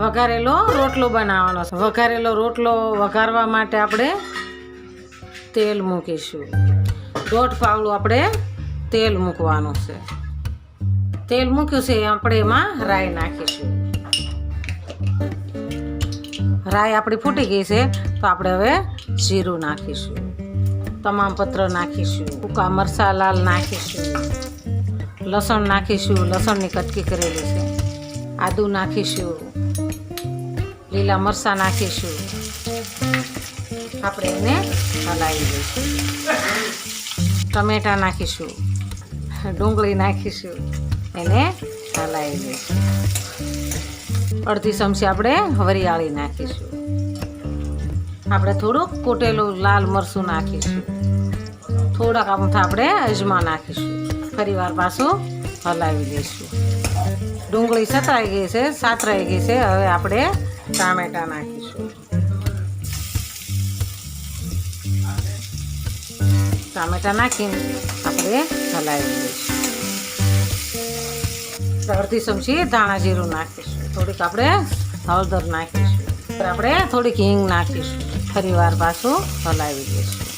વઘારેલો રોટલો બનાવવાનો છે. વઘારેલો રોટલો વઘારવા માટે આપણે તેલ મૂકીશું. દોઢ પાવડું આપણે તેલ મૂકવાનું છે. તેલ મૂક્યું છે આપણે એમાં રાઈ નાખીશું. રાઈ આપણી ફૂટી ગઈ છે, તો આપણે હવે જીરું નાખીશું. તમામ પત્ર નાખીશું. સૂકા મરચાં લાલ નાખીશું. લસણ નાખીશું. લસણની કટકી કરેલી છે. આદું નાખીશું. લીલા મરચાં નાખીશું. આપણે એને હલાવી દઈશું. ટમેટાં નાખીશું. ડુંગળી નાખીશું. એને હલાવી દઈશું. અડધી ચમચી આપણે વરિયાળી નાખીશું. આપણે થોડુંક કોટેલું લાલ મરચું નાખીશું. થોડાક આમથા આપણે અજમા નાખીશું. ફરી વાર પાછું હલાવી દઈશું. ડુંગળી સતરાઈ ગઈ છે, સાતરાઈ ગઈ છે. હવે આપણે ટામેટાં નાખીશું. ટામેટાં નાખીને આપણે હલાવી દઈશું. અડધી ચમચી ધાણા જીરું નાખીશું. થોડીક આપણે હળદર નાખીશું. આપણે થોડીક હિંગ નાખીશું. ફરી વાર પાછું હલાવી દઈશું.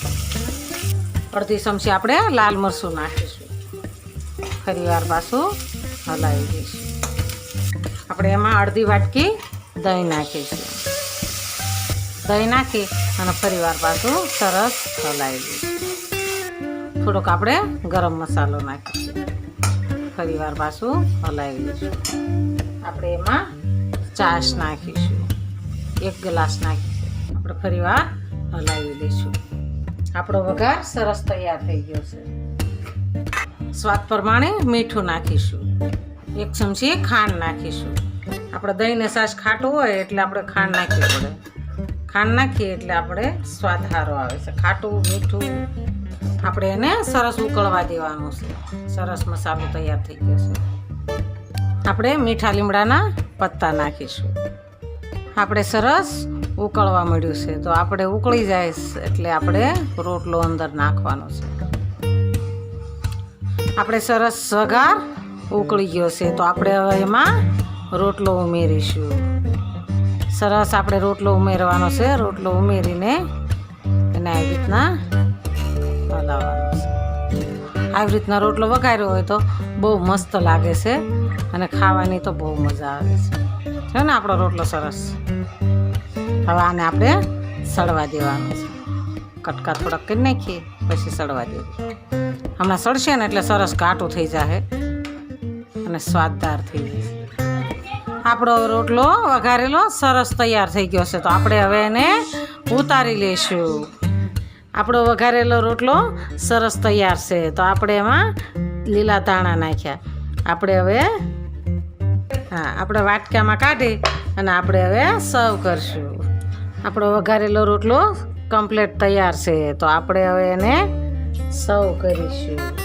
અડધી ચમચી આપણે લાલ મરચું નાખીશું. ફરી વાર પાછું હલાવી દઈશું. આપણે એમાં અડધી વાટકી દહીં નાખીશું. દહીં નાખી અને ફરી વાર પાછું સરસ હલાવી દઈશું. થોડોક આપણે ગરમ મસાલો નાખીશું. ફરી વાર પાછું હલાવી દઈશું. આપણે એમાં ચાશ નાખીશું. એક ગ્લાસ નાખીશું. આપણે ફરી વાર હલાવી દઈશું. આપણો વઘાર સરસ તૈયાર થઈ ગયો છે. સ્વાદ પ્રમાણે મીઠું નાખીશું. એક ચમચી ખાંડ નાખીશું. આપણે દહીંને સાસ ખાટું હોય એટલે આપણે ખાંડ નાખવી પડે. ખાંડ નાખીએ એટલે આપણે સ્વાદ સારો આવે છે. ખાટું, મીઠું, આપણે એને સરસ ઉકળવા દેવાનું છે. સરસ મસાલો તૈયાર થઈ ગયો છે. આપણે મીઠા લીમડાના પત્તા નાખીશું. આપણે સરસ ઉકળવા મળ્યું છે. તો આપણે ઉકળી જાય એટલે આપણે રોટલો અંદર નાખવાનો છે. આપણે સરસ વઘાર ઉકળી ગયો છે. તો આપણે હવે એમાં રોટલો ઉમેરીશું. સરસ આપણે રોટલો ઉમેરવાનો છે. રોટલો ઉમેરીને એને આવી રીતના હલાવવાનો છે. આવી રીતના રોટલો વઘાર્યો હોય તો બહુ મસ્ત લાગે છે અને ખાવાની તો બહુ મજા આવે છે. છે ને આપણો રોટલો સરસ. હવે આને આપણે સળવા દેવાનો છે. કટકા થોડાક કરી નાખીએ, પછી સળવા દેવું. હમણાં સળશે ને એટલે સરસ ઘાટું થઈ જશે અને સ્વાદદાર થઈ જશે આપણો રોટલો વઘારેલો સરસ તૈયાર થઈ ગયો છે. તો આપણે હવે એને ઉતારી લઈશું. આપણો વઘારેલો રોટલો સરસ તૈયાર છે. તો આપણે એમાં લીલા ધાણા નાખ્યા. આપણે હવે, હા, આપણે વાટકામાં કાઢી અને આપણે હવે સર્વ કરશું. આપણો વઘારેલો રોટલો કમ્પ્લીટ તૈયાર છે. તો આપણે હવે એને સર્વ કરીશું.